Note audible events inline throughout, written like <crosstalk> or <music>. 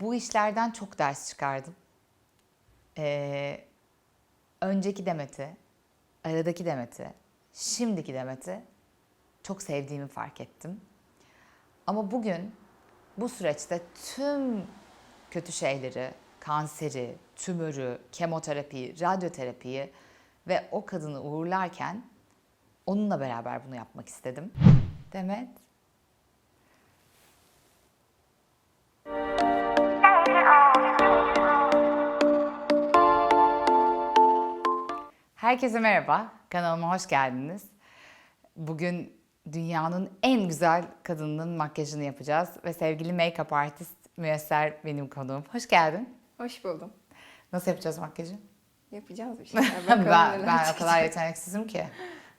Bu işlerden çok ders çıkardım. Ee, önceki Demet'i, aradaki Demet'i, şimdiki Demet'i çok sevdiğimi fark ettim. Ama bugün bu süreçte tüm kötü şeyleri, kanseri, tümörü, kemoterapiyi, radyoterapiyi ve o kadını uğurlarken onunla beraber bunu yapmak istedim. Demet. Herkese merhaba. Kanalıma hoş geldiniz. Bugün dünyanın en güzel kadınının makyajını yapacağız ve sevgili make-up artist Müyesser benim konuğum. Hoş geldin. Hoş buldum. Nasıl yapacağız makyajı? Yapacağız bir <laughs> şeyler. Bakalım ben, ben o kadar yeteneksizim ki.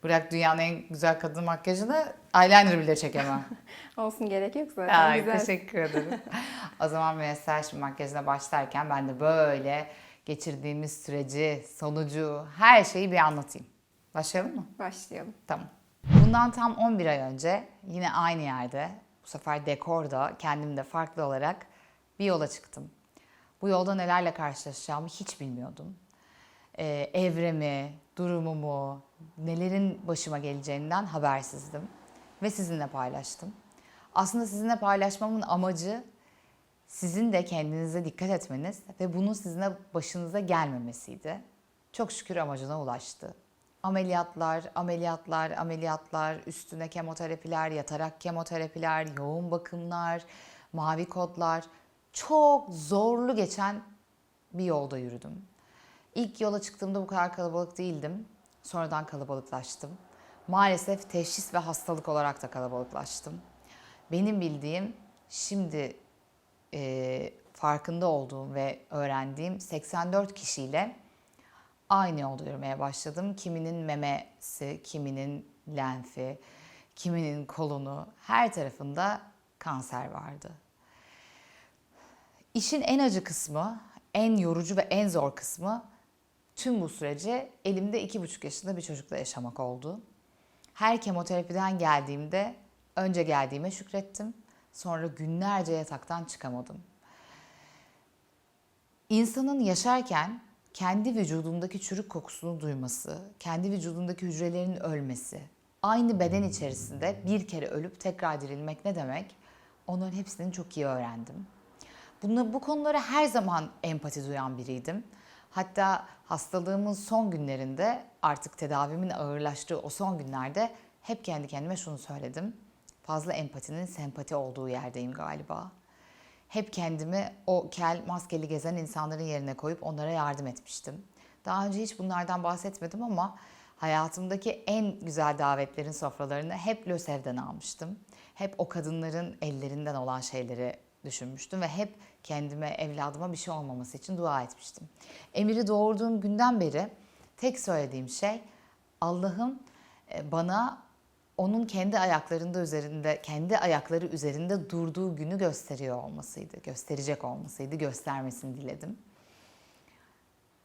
Bırak dünyanın en güzel kadın makyajını eyeliner bile çekemem. <laughs> Olsun gerek yok zaten. Ay, Güzel. teşekkür ederim. <laughs> o zaman Müyesser şimdi makyajına başlarken ben de böyle geçirdiğimiz süreci, sonucu, her şeyi bir anlatayım. Başlayalım mı? Başlayalım. Tamam. Bundan tam 11 ay önce yine aynı yerde, bu sefer dekorda kendimde farklı olarak bir yola çıktım. Bu yolda nelerle karşılaşacağımı hiç bilmiyordum. Ee, evremi, durumumu, nelerin başıma geleceğinden habersizdim. Ve sizinle paylaştım. Aslında sizinle paylaşmamın amacı sizin de kendinize dikkat etmeniz ve bunun sizinle başınıza gelmemesiydi. Çok şükür amacına ulaştı. Ameliyatlar, ameliyatlar, ameliyatlar, üstüne kemoterapiler, yatarak kemoterapiler, yoğun bakımlar, mavi kodlar. Çok zorlu geçen bir yolda yürüdüm. İlk yola çıktığımda bu kadar kalabalık değildim. Sonradan kalabalıklaştım. Maalesef teşhis ve hastalık olarak da kalabalıklaştım. Benim bildiğim şimdi e, farkında olduğum ve öğrendiğim 84 kişiyle aynı yolda yürümeye başladım. Kiminin memesi, kiminin lenfi, kiminin kolunu, her tarafında kanser vardı. İşin en acı kısmı, en yorucu ve en zor kısmı tüm bu süreci elimde iki buçuk yaşında bir çocukla yaşamak oldu. Her kemoterapiden geldiğimde önce geldiğime şükrettim. Sonra günlerce yataktan çıkamadım. İnsanın yaşarken kendi vücudundaki çürük kokusunu duyması, kendi vücudundaki hücrelerin ölmesi, aynı beden içerisinde bir kere ölüp tekrar dirilmek ne demek? Onların hepsini çok iyi öğrendim. Bunlar, bu konulara her zaman empati duyan biriydim. Hatta hastalığımın son günlerinde artık tedavimin ağırlaştığı o son günlerde hep kendi kendime şunu söyledim. Fazla empatinin sempati olduğu yerdeyim galiba. Hep kendimi o kel maskeli gezen insanların yerine koyup onlara yardım etmiştim. Daha önce hiç bunlardan bahsetmedim ama hayatımdaki en güzel davetlerin sofralarını hep LÖSEV'den almıştım. Hep o kadınların ellerinden olan şeyleri düşünmüştüm ve hep kendime, evladıma bir şey olmaması için dua etmiştim. Emir'i doğurduğum günden beri tek söylediğim şey Allah'ın e, bana onun kendi ayaklarında üzerinde, kendi ayakları üzerinde durduğu günü gösteriyor olmasıydı, gösterecek olmasıydı, göstermesini diledim.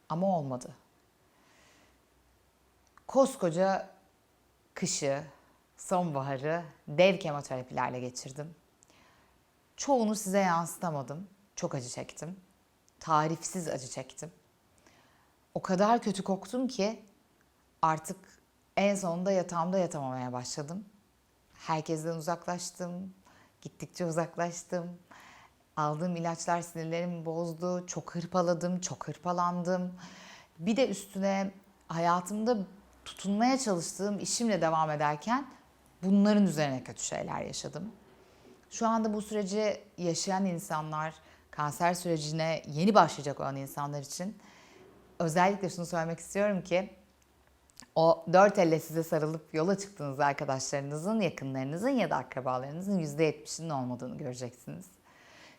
Ama olmadı. Koskoca kışı, sonbaharı dev kemoterapilerle geçirdim. Çoğunu size yansıtamadım. Çok acı çektim. Tarifsiz acı çektim. O kadar kötü koktum ki artık en sonunda yatağımda yatamamaya başladım. Herkesten uzaklaştım. Gittikçe uzaklaştım. Aldığım ilaçlar sinirlerimi bozdu. Çok hırpaladım, çok hırpalandım. Bir de üstüne hayatımda tutunmaya çalıştığım işimle devam ederken bunların üzerine kötü şeyler yaşadım. Şu anda bu süreci yaşayan insanlar, kanser sürecine yeni başlayacak olan insanlar için özellikle şunu söylemek istiyorum ki o dört elle size sarılıp yola çıktığınız arkadaşlarınızın, yakınlarınızın ya da akrabalarınızın %70'inin olmadığını göreceksiniz.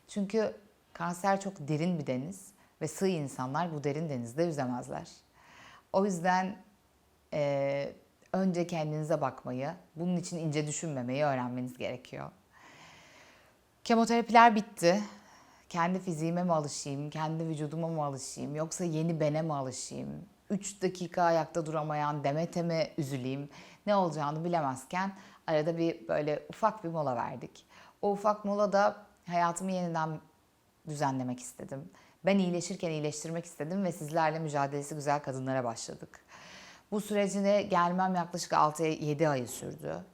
Çünkü kanser çok derin bir deniz ve sığ insanlar bu derin denizde yüzemezler. O yüzden e, önce kendinize bakmayı, bunun için ince düşünmemeyi öğrenmeniz gerekiyor. Kemoterapiler bitti. Kendi fiziğime mi alışayım, kendi vücuduma mı alışayım, yoksa yeni bene mi alışayım? 3 dakika ayakta duramayan Demet'e mi üzüleyim? Ne olacağını bilemezken arada bir böyle ufak bir mola verdik. O ufak mola da hayatımı yeniden düzenlemek istedim. Ben iyileşirken iyileştirmek istedim ve sizlerle mücadelesi güzel kadınlara başladık. Bu sürecine gelmem yaklaşık 6-7 ayı sürdü.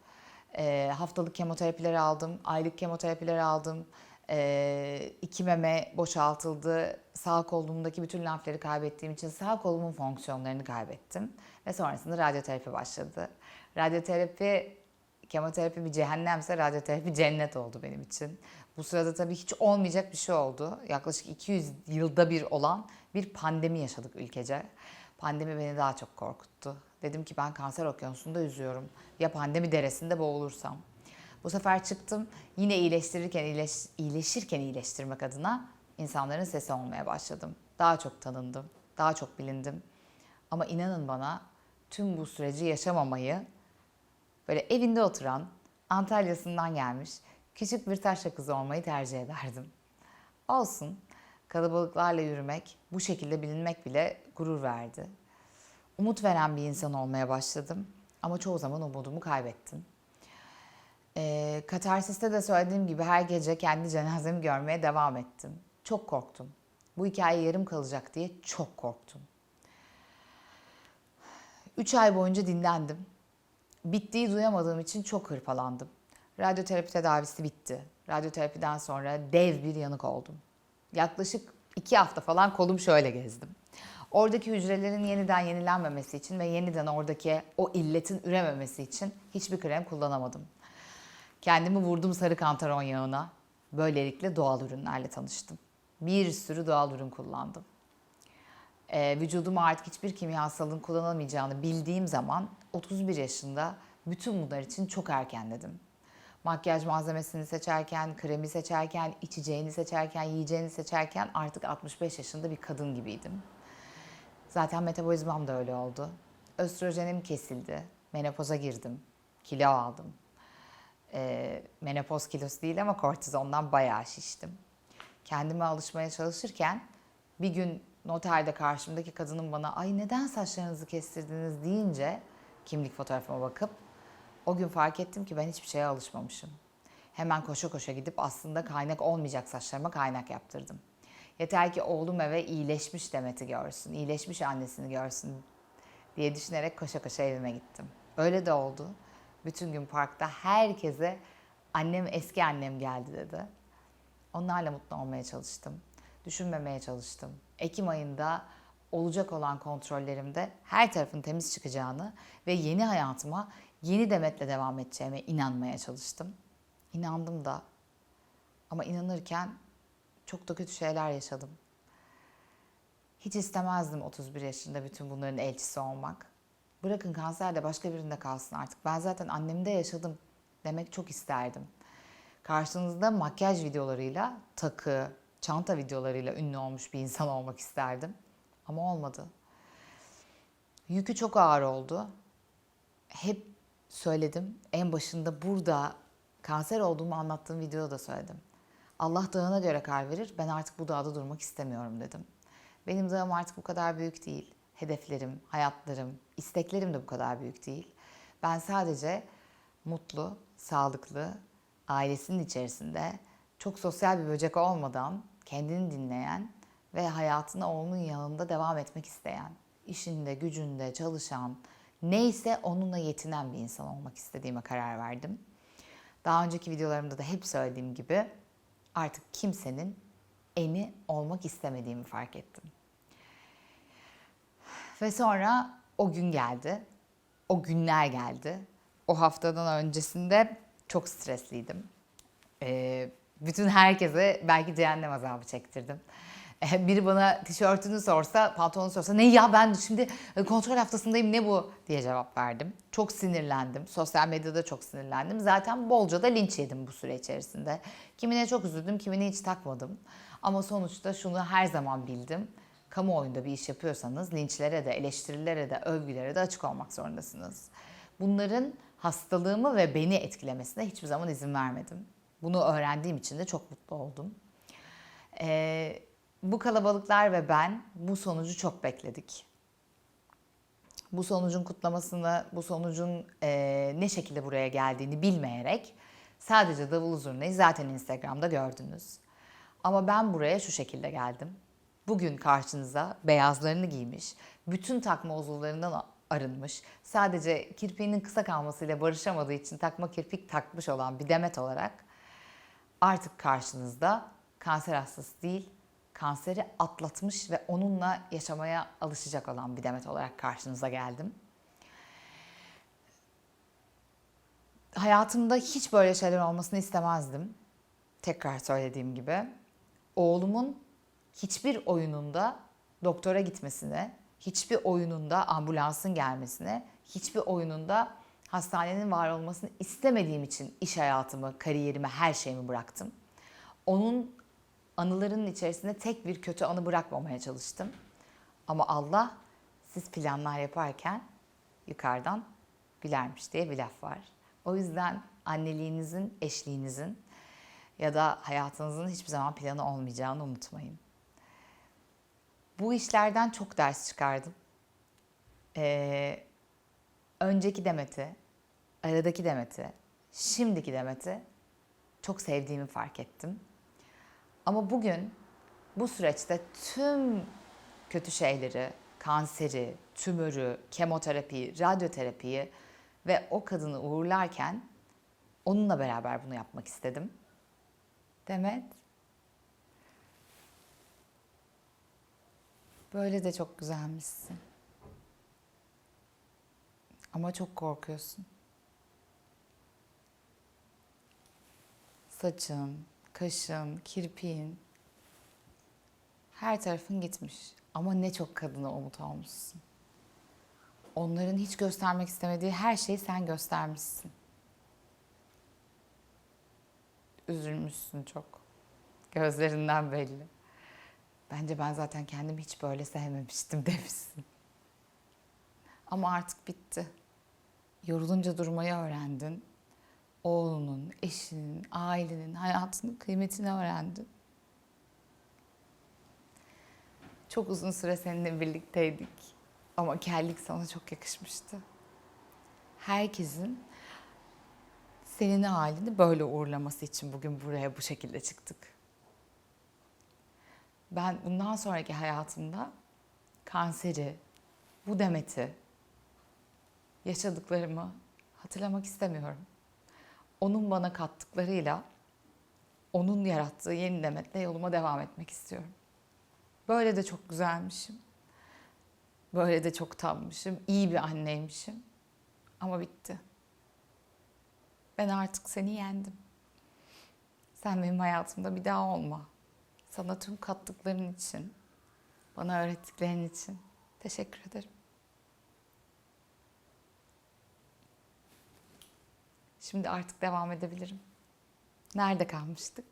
Ee, haftalık kemoterapileri aldım, aylık kemoterapileri aldım. Ee, iki meme boşaltıldı. Sağ kolumdaki bütün lenfleri kaybettiğim için sağ kolumun fonksiyonlarını kaybettim. Ve sonrasında radyoterapi başladı. Radyoterapi, kemoterapi bir cehennemse radyoterapi <laughs> cennet oldu benim için. Bu sırada tabii hiç olmayacak bir şey oldu. Yaklaşık 200 yılda bir olan bir pandemi yaşadık ülkece. Pandemi beni daha çok korkuttu. Dedim ki ben kanser okyanusunda yüzüyorum. Ya pandemi deresinde boğulursam. Bu sefer çıktım yine iyileştirirken iyileş, iyileşirken iyileştirmek adına insanların sesi olmaya başladım. Daha çok tanındım, daha çok bilindim. Ama inanın bana tüm bu süreci yaşamamayı böyle evinde oturan, Antalya'sından gelmiş küçük bir taşra kızı olmayı tercih ederdim. Olsun, kalabalıklarla yürümek, bu şekilde bilinmek bile gurur verdi. Umut veren bir insan olmaya başladım ama çoğu zaman umudumu kaybettim. E, Katarsis'te de söylediğim gibi her gece kendi cenazemi görmeye devam ettim. Çok korktum. Bu hikaye yarım kalacak diye çok korktum. Üç ay boyunca dinlendim. Bittiği duyamadığım için çok hırpalandım. Radyoterapi tedavisi bitti. Radyoterapiden sonra dev bir yanık oldum. Yaklaşık iki hafta falan kolum şöyle gezdim. Oradaki hücrelerin yeniden yenilenmemesi için ve yeniden oradaki o illetin ürememesi için hiçbir krem kullanamadım. Kendimi vurdum sarı kantaron yağına. Böylelikle doğal ürünlerle tanıştım. Bir sürü doğal ürün kullandım. Ee, vücuduma artık hiçbir kimyasalın kullanılmayacağını bildiğim zaman 31 yaşında bütün bunlar için çok erkenledim. Makyaj malzemesini seçerken, kremi seçerken, içeceğini seçerken, yiyeceğini seçerken artık 65 yaşında bir kadın gibiydim. Zaten metabolizmam da öyle oldu. Östrojenim kesildi. Menopoza girdim. Kilo aldım. Ee, menopoz kilosu değil ama kortizondan bayağı şiştim. Kendime alışmaya çalışırken bir gün noterde karşımdaki kadının bana ay neden saçlarınızı kestirdiniz deyince kimlik fotoğrafıma bakıp o gün fark ettim ki ben hiçbir şeye alışmamışım. Hemen koşa koşa gidip aslında kaynak olmayacak saçlarıma kaynak yaptırdım. Yeter ki oğlum eve iyileşmiş Demet'i görsün, iyileşmiş annesini görsün diye düşünerek koşa koşa evime gittim. Öyle de oldu. Bütün gün parkta herkese annem eski annem geldi dedi. Onlarla mutlu olmaya çalıştım. Düşünmemeye çalıştım. Ekim ayında olacak olan kontrollerimde her tarafın temiz çıkacağını ve yeni hayatıma yeni Demet'le devam edeceğime inanmaya çalıştım. İnandım da. Ama inanırken çok da kötü şeyler yaşadım. Hiç istemezdim 31 yaşında bütün bunların elçisi olmak. Bırakın kanser de başka birinde kalsın artık. Ben zaten annemde yaşadım demek çok isterdim. Karşınızda makyaj videolarıyla, takı, çanta videolarıyla ünlü olmuş bir insan olmak isterdim. Ama olmadı. Yükü çok ağır oldu. Hep söyledim. En başında burada kanser olduğumu anlattığım videoda da söyledim. Allah dağına göre kar verir. Ben artık bu dağda durmak istemiyorum dedim. Benim dağım artık bu kadar büyük değil. Hedeflerim, hayatlarım, isteklerim de bu kadar büyük değil. Ben sadece mutlu, sağlıklı, ailesinin içerisinde çok sosyal bir böcek olmadan kendini dinleyen ve hayatına oğlunun yanında devam etmek isteyen, işinde, gücünde çalışan, neyse onunla yetinen bir insan olmak istediğime karar verdim. Daha önceki videolarımda da hep söylediğim gibi artık kimsenin eni olmak istemediğimi fark ettim. Ve sonra o gün geldi. O günler geldi. O haftadan öncesinde çok stresliydim. Ee, bütün herkese belki cehennem azabı çektirdim. Ee, biri bana tişörtünü sorsa, pantolonu sorsa ne ya ben şimdi kontrol haftasındayım ne bu diye cevap verdim. Çok sinirlendim. Sosyal medyada çok sinirlendim. Zaten bolca da linç yedim bu süre içerisinde. Kimine çok üzüldüm, kimine hiç takmadım. Ama sonuçta şunu her zaman bildim. Kamuoyunda bir iş yapıyorsanız linçlere de, eleştirilere de, övgülere de açık olmak zorundasınız. Bunların hastalığımı ve beni etkilemesine hiçbir zaman izin vermedim. Bunu öğrendiğim için de çok mutlu oldum. Ee, bu kalabalıklar ve ben bu sonucu çok bekledik. Bu sonucun kutlamasını, bu sonucun e, ne şekilde buraya geldiğini bilmeyerek sadece davul zurnayı zaten Instagram'da gördünüz. Ama ben buraya şu şekilde geldim. Bugün karşınıza beyazlarını giymiş, bütün takma uzuvlarından arınmış, sadece kirpiğinin kısa kalmasıyla barışamadığı için takma kirpik takmış olan bir demet olarak artık karşınızda kanser hastası değil, kanseri atlatmış ve onunla yaşamaya alışacak olan bir demet olarak karşınıza geldim. Hayatımda hiç böyle şeyler olmasını istemezdim. Tekrar söylediğim gibi. Oğlumun hiçbir oyununda doktora gitmesine, hiçbir oyununda ambulansın gelmesine, hiçbir oyununda hastanenin var olmasını istemediğim için iş hayatımı, kariyerimi, her şeyimi bıraktım. Onun anılarının içerisinde tek bir kötü anı bırakmamaya çalıştım. Ama Allah siz planlar yaparken yukarıdan gülermiş diye bir laf var. O yüzden anneliğinizin, eşliğinizin ya da hayatınızın hiçbir zaman planı olmayacağını unutmayın. Bu işlerden çok ders çıkardım. Ee, önceki Demet'i, aradaki Demet'i, şimdiki Demet'i çok sevdiğimi fark ettim. Ama bugün bu süreçte tüm kötü şeyleri, kanseri, tümörü, kemoterapiyi, radyoterapiyi ve o kadını uğurlarken onunla beraber bunu yapmak istedim. Demet. Böyle de çok güzelmişsin. Ama çok korkuyorsun. Saçın, kaşın, kirpiğin her tarafın gitmiş. Ama ne çok kadına umut olmuşsun. Onların hiç göstermek istemediği her şeyi sen göstermişsin. Üzülmüşsün çok. Gözlerinden belli. Bence ben zaten kendimi hiç böyle sevmemiştim <laughs> demişsin. Ama artık bitti. Yorulunca durmayı öğrendin. Oğlunun, eşinin, ailenin, hayatının kıymetini öğrendin. Çok uzun süre seninle birlikteydik. Ama kellik sana çok yakışmıştı. Herkesin senin halini böyle uğurlaması için bugün buraya bu şekilde çıktık. Ben bundan sonraki hayatımda kanseri, bu demeti, yaşadıklarımı hatırlamak istemiyorum. Onun bana kattıklarıyla, onun yarattığı yeni demetle yoluma devam etmek istiyorum. Böyle de çok güzelmişim. Böyle de çok tammışım. iyi bir anneymişim. Ama bitti. Ben artık seni yendim. Sen benim hayatımda bir daha olma. Sana tüm kattıkların için, bana öğrettiklerin için teşekkür ederim. Şimdi artık devam edebilirim. Nerede kalmıştık?